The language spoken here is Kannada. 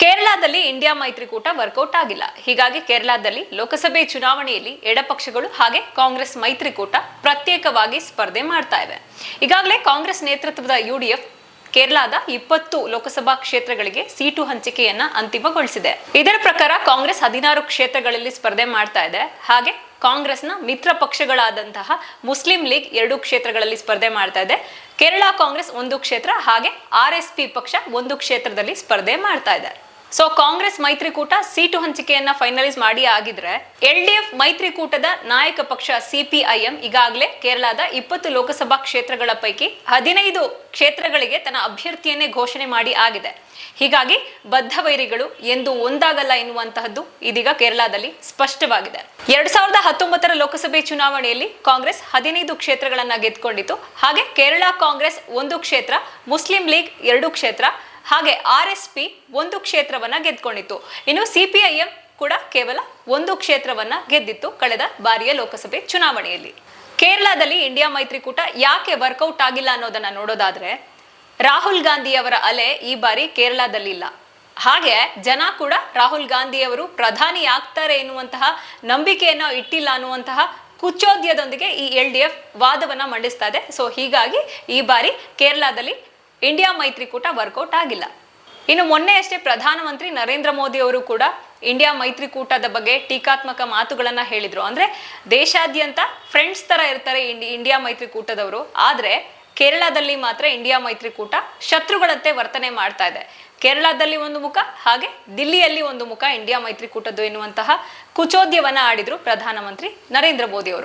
ಕೇರಳದಲ್ಲಿ ಇಂಡಿಯಾ ಮೈತ್ರಿಕೂಟ ವರ್ಕೌಟ್ ಆಗಿಲ್ಲ. ಹೀಗಾಗಿ ಕೇರಳದಲ್ಲಿ ಲೋಕಸಭೆ ಚುನಾವಣೆಯಲ್ಲಿ ಎಡಪಕ್ಷಗಳು ಹಾಗೆ ಕಾಂಗ್ರೆಸ್ ಮೈತ್ರಿಕೂಟ ಪ್ರತ್ಯೇಕವಾಗಿ ಸ್ಪರ್ಧೆ ಮಾಡ್ತಾ ಇವೆ. ಈಗಾಗಲೇ ಕಾಂಗ್ರೆಸ್ ನೇತೃತ್ವದ ಯುಡಿಎಫ್ ಕೇರಳದ ಇಪ್ಪತ್ತು ಲೋಕಸಭಾ ಕ್ಷೇತ್ರಗಳಿಗೆ ಸೀಟು ಹಂಚಿಕೆಯನ್ನ ಅಂತಿಮಗೊಳಿಸಿದೆ. ಇದರ ಪ್ರಕಾರ ಕಾಂಗ್ರೆಸ್ ಹದಿನಾರು ಕ್ಷೇತ್ರಗಳಲ್ಲಿ ಸ್ಪರ್ಧೆ ಮಾಡ್ತಾ ಇದೆ. ಹಾಗೆ ಕಾಂಗ್ರೆಸ್ನ ಮಿತ್ರ ಪಕ್ಷಗಳಾದಂತಹ ಮುಸ್ಲಿಂ ಲೀಗ್ ಎರಡು ಕ್ಷೇತ್ರಗಳಲ್ಲಿ ಸ್ಪರ್ಧೆ ಮಾಡ್ತಾ ಇದೆ. ಕೇರಳ ಕಾಂಗ್ರೆಸ್ ಒಂದು ಕ್ಷೇತ್ರ, ಹಾಗೆ ಆರ್ ಪಕ್ಷ ಒಂದು ಕ್ಷೇತ್ರದಲ್ಲಿ ಸ್ಪರ್ಧೆ ಮಾಡ್ತಾ ಇದೆ. ಸೊ ಕಾಂಗ್ರೆಸ್ ಮೈತ್ರಿಕೂಟ ಸೀಟು ಹಂಚಿಕೆಯನ್ನ ಫೈನಲೈಸ್ ಮಾಡಿ ಆಗಿದ್ರೆ ಎಲ್ ಡಿ ಎಫ್ ಮೈತ್ರಿಕೂಟದ ನಾಯಕ ಪಕ್ಷ ಸಿಪಿಐಎಂ ಈಗಾಗಲೇ ಕೇರಳದ ಇಪ್ಪತ್ತು ಲೋಕಸಭಾ ಕ್ಷೇತ್ರಗಳ ಪೈಕಿ ಹದಿನೈದು ಕ್ಷೇತ್ರಗಳಿಗೆ ತನ್ನ ಅಭ್ಯರ್ಥಿಯನ್ನೇ ಘೋಷಣೆ ಮಾಡಿ ಆಗಿದೆ ಹೀಗಾಗಿ ಬದ್ಧ ವೈರಿಗಳು ಎಂದು ಒಂದಾಗಲ್ಲ ಎನ್ನುವಂತಹದ್ದು ಇದೀಗ ಕೇರಳದಲ್ಲಿ ಸ್ಪಷ್ಟವಾಗಿದೆ ಎರಡ್ ಸಾವಿರದ ಹತ್ತೊಂಬತ್ತರ ಲೋಕಸಭೆ ಚುನಾವಣೆಯಲ್ಲಿ ಕಾಂಗ್ರೆಸ್ ಹದಿನೈದು ಕ್ಷೇತ್ರಗಳನ್ನ ಗೆದ್ಕೊಂಡಿತ್ತು ಹಾಗೆ ಕೇರಳ ಕಾಂಗ್ರೆಸ್ ಒಂದು ಕ್ಷೇತ್ರ ಮುಸ್ಲಿಂ ಲೀಗ್ ಎರಡು ಕ್ಷೇತ್ರ ಹಾಗೆ ಆರ್ ಎಸ್ ಪಿ ಒಂದು ಕ್ಷೇತ್ರವನ್ನ ಗೆದ್ಕೊಂಡಿತ್ತು. ಇನ್ನು ಸಿಪಿಐಎಂ ಕೂಡ ಕೇವಲ ಒಂದು ಕ್ಷೇತ್ರವನ್ನ ಗೆದ್ದಿತ್ತು ಕಳೆದ ಬಾರಿಯ ಲೋಕಸಭೆ ಚುನಾವಣೆಯಲ್ಲಿ. ಕೇರಳದಲ್ಲಿ ಇಂಡಿಯಾ ಮೈತ್ರಿಕೂಟ ಯಾಕೆ ವರ್ಕೌಟ್ ಆಗಿಲ್ಲ ಅನ್ನೋದನ್ನ ನೋಡೋದಾದ್ರೆ, ರಾಹುಲ್ ಗಾಂಧಿ ಅವರ ಅಲೆ ಈ ಬಾರಿ ಕೇರಳದಲ್ಲಿಲ್ಲ. ಹಾಗೆ ಜನ ಕೂಡ ರಾಹುಲ್ ಗಾಂಧಿಯವರು ಪ್ರಧಾನಿ ಆಗ್ತಾರೆ ಎನ್ನುವಂತಹ ನಂಬಿಕೆಯನ್ನ ಇಟ್ಟಿಲ್ಲ ಅನ್ನುವಂತಹ ಕುಚೋದ್ಯದೊಂದಿಗೆ ಈ ಎಲ್ ಡಿ ಎಫ್ ವಾದವನ್ನ ಮಂಡಿಸ್ತಾ ಇದೆ. ಸೊ ಹೀಗಾಗಿ ಈ ಬಾರಿ ಕೇರಳದಲ್ಲಿ ಇಂಡಿಯಾ ಮೈತ್ರಿಕೂಟ ವರ್ಕೌಟ್ ಆಗಿಲ್ಲ. ಇನ್ನು ಮೊನ್ನೆಯಷ್ಟೇ ಪ್ರಧಾನಮಂತ್ರಿ ನರೇಂದ್ರ ಮೋದಿ ಅವರು ಕೂಡ ಇಂಡಿಯಾ ಮೈತ್ರಿಕೂಟದ ಬಗ್ಗೆ ಟೀಕಾತ್ಮಕ ಮಾತುಗಳನ್ನ ಹೇಳಿದ್ರು. ಅಂದ್ರೆ ದೇಶಾದ್ಯಂತ ಫ್ರೆಂಡ್ಸ್ ತರ ಇರ್ತಾರೆ ಇಂಡಿ- ಇಂಡಿಯಾ ಮೈತ್ರಿಕೂಟದವರು. ಆದ್ರೆ ಕೇರಳದಲ್ಲಿ ಮಾತ್ರ ಇಂಡಿಯಾ ಮೈತ್ರಿಕೂಟ ಶತ್ರುಗಳಂತೆ ವರ್ತನೆ ಮಾಡ್ತಾ ಇದೆ. ಕೇರಳದಲ್ಲಿ ಒಂದು ಮುಖ, ಹಾಗೆ ದಿಲ್ಲಿಯಲ್ಲಿ ಒಂದು ಮುಖ ಇಂಡಿಯಾ ಮೈತ್ರಿಕೂಟದ್ದು ಎನ್ನುವಂತಹ ಕುಚೋದ್ಯವನ್ನ ಆಡಿದ್ರು ಪ್ರಧಾನಮಂತ್ರಿ ನರೇಂದ್ರ ಮೋದಿ ಅವರು.